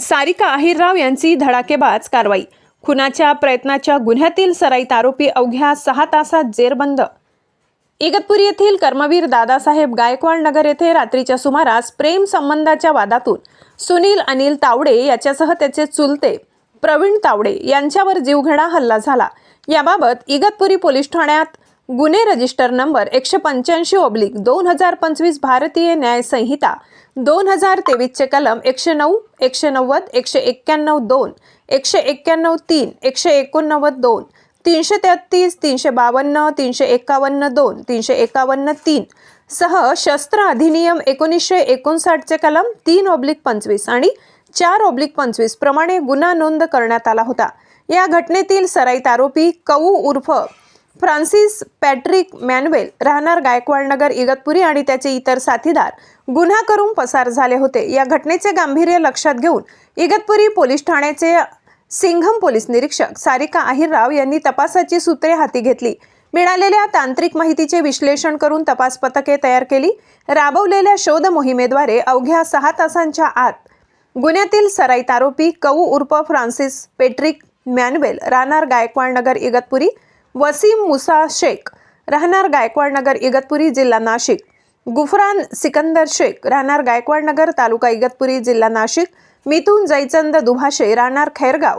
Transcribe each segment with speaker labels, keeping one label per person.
Speaker 1: सारिका अहिरराव यांची धडाकेबाज कारवाई. खुनाच्या प्रयत्नाच्या गुन्ह्यातील सराईत आरोपी अवघ्या सहा तासात जेरबंद. इगतपुरी येथील कर्मवीर दादासाहेब गायकवाड नगर येथे रात्रीच्या सुमारास प्रेम संबंधाच्या वादातून सुनील अनिल तावडे याच्यासह त्याचे चुलते प्रवीण तावडे यांच्यावर जीवघेणा हल्ला झाला. याबाबत इगतपुरी पोलीस ठाण्यात गुन्हे रजिस्टर नंबर एकशे पंच्याऐंशी ओब्लिक दोन हजार पंचवीस भारतीय न्याय संहिता दोन हजार तेवीसचे कलम एकशे नऊ एकशे नव्वद एकशे एक्क्याण्णव दोन एकशे एक्क्याण्णव तीन एकशे एकोणनव्वद दोन तीनशे तेहतीस तीनशे बावन्न तीनशे एकावन्न दोन तीनशे एकावन्न तीन सह शस्त्र अधिनियम एकोणीसशे एकोणसाठचे कलम तीन ओब्लिक पंचवीस आणि चार ओब्लिक पंचवीस प्रमाणे गुन्हा नोंद करण्यात आला होता. या घटनेतील सराईत आरोपी कऊ उर्फ फ्रान्सिस पॅट्रिक मॅन्वेल राहणार गायकवाड नगर इगतपुरी आणि त्याचे इतर साथीदार गुन्हा करून पसार झाले होते. या घटनेचे गांभीर्य लक्षात घेऊन इगतपुरी पोलीस ठाण्याचे सिंघम पोलीस निरीक्षक सारिका अहिरराव यांनी तपासाची सूत्रे हाती घेतली. मिळालेल्या तांत्रिक माहितीचे विश्लेषण करून तपास पथके तयार केली. राबवलेल्या शोध मोहिमेद्वारे अवघ्या सहा तासांच्या आत गुन्ह्यातील सराईत आरोपी कऊ उर्फ फ्रान्सिस पेट्रिक मॅन्वेल राहणार गायकवाड नगर इगतपुरी वसीम मुसा शेख राहणार गायकवाड नगर इगतपुरी जिल्हा नाशिक. गुफरान सिकंदर शेख राहणार गायकवाड नगर तालुका इगतपुरी जिल्हा नाशिक. मिथून जयचंद दुभाषे राहणार खैरगाव.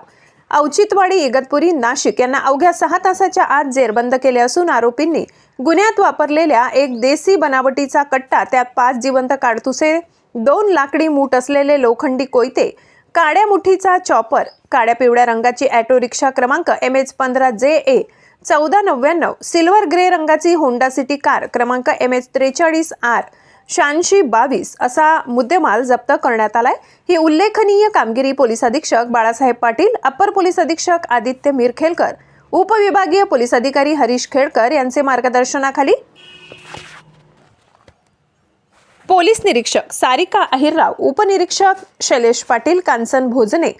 Speaker 1: औचितवाडी इगतपुरी नाशिक यांना अवघ्या सहा तासाच्या आत जेरबंद केले असून आरोपींनी गुन्ह्यात वापरलेल्या एक देसी बनावटीचा कट्टा त्यात पाच जिवंत काडतुसे दोन लाकडी मूठ असलेले लोखंडी कोयते काड्या मुठीचा चॉपर काड्या पिवळ्या रंगाची ॲटो रिक्षा क्रमांक एम एच पंधरा जे ए चौदा नव्याण्णव सिल्वर ग्रे रंगाची होंडा सिटी कार क्रमांक एम एच त्रेचाळीस आर शहाऐंशी बावीस असा मुद्देमाल जप्त करण्यात आलाय. ही उल्लेखनीय कामगिरी पोलीस अधीक्षक बाळासाहेब पाटील अप्पर पोलीस अधीक्षक आदित्य मिरखेलकर उपविभागीय पोलीस अधिकारी हरीश खेडकर यांचे मार्गदर्शनाखाली. पोलीस निरीक्षक सारिका अहिरराव उपनिरीक्षक शैलेश पाटील कांचन भोजने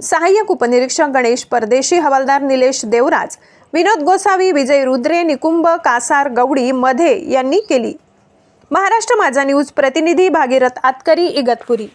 Speaker 1: सहाय्यक उपनिरीक्षक गणेश परदेशी हवालदार निलेश देवराज विनोद गोसावी विजय रुद्रे निकुंभ कासार गवडी मध्ये यांनी केली. महाराष्ट्र माझा न्यूज प्रतिनिधी भागीरथ आतकरी इगतपुरी.